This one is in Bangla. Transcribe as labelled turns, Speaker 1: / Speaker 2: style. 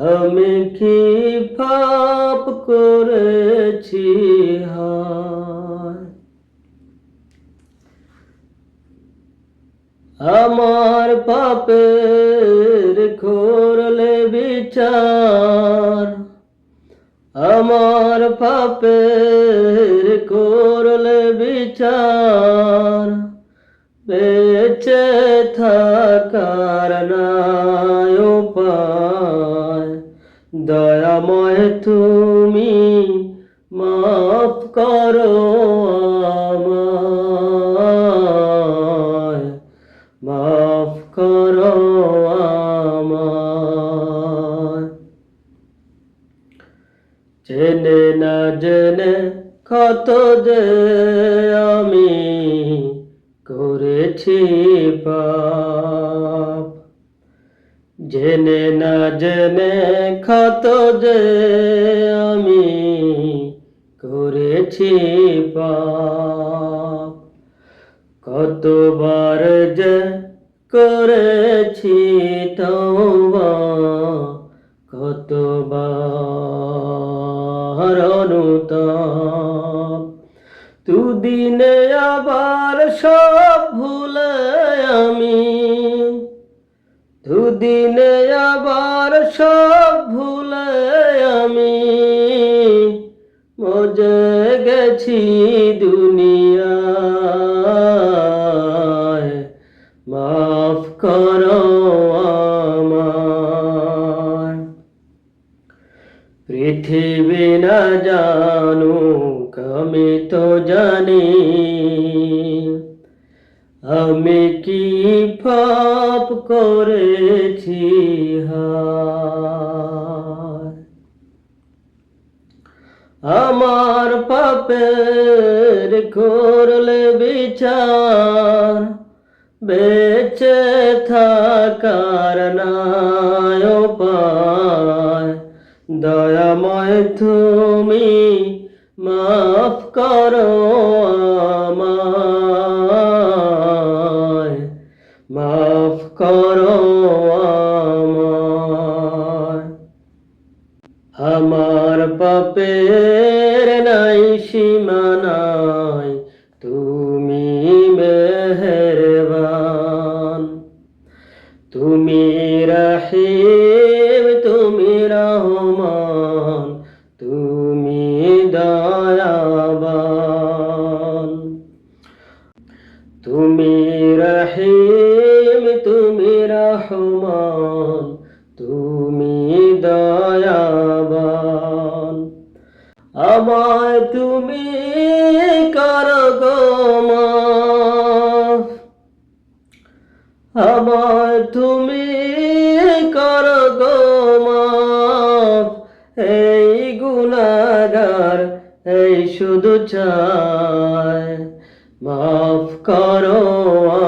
Speaker 1: আমি কি পাপ করেছি? আমার পাপের করলে বিচার। আমার পাপের করলে বিচার। বেঁচে থাকার নাই উপায়। দয়াময় তুমি মাফ করো মাফ করো জেনে না জেনে কত যে আমি করেছি পাপ। জেনে না জেনে কত যে আমি করেছি পাপ। কতবার যে করেছি তওবা, কতবার অনুতাপ। দুদিনে আবার সব ভুলে আমি দুদিনে আবার সব ভুলে আমি। মজে গেছি দুনিয়ায়। মাফ করো পৃথিবী না জানু আমি তো জানি আমি কি পাপ করেছি? আমার পাপের করলে বিচার, বেঁচে থাকার নাই উপায়। দয়াময় তুমি মাফ করো আমায়। করো আমায় আমার পাপের নাই সীমানায় তুমি মেহেরবান। তুমি রহিম তুমি রহমান। তুমি দয়াবান। আমায় তুমি কর গো মাফ। আমায় তুমি কর গো এই গুনাগার এই শুধু চায় মাফ করো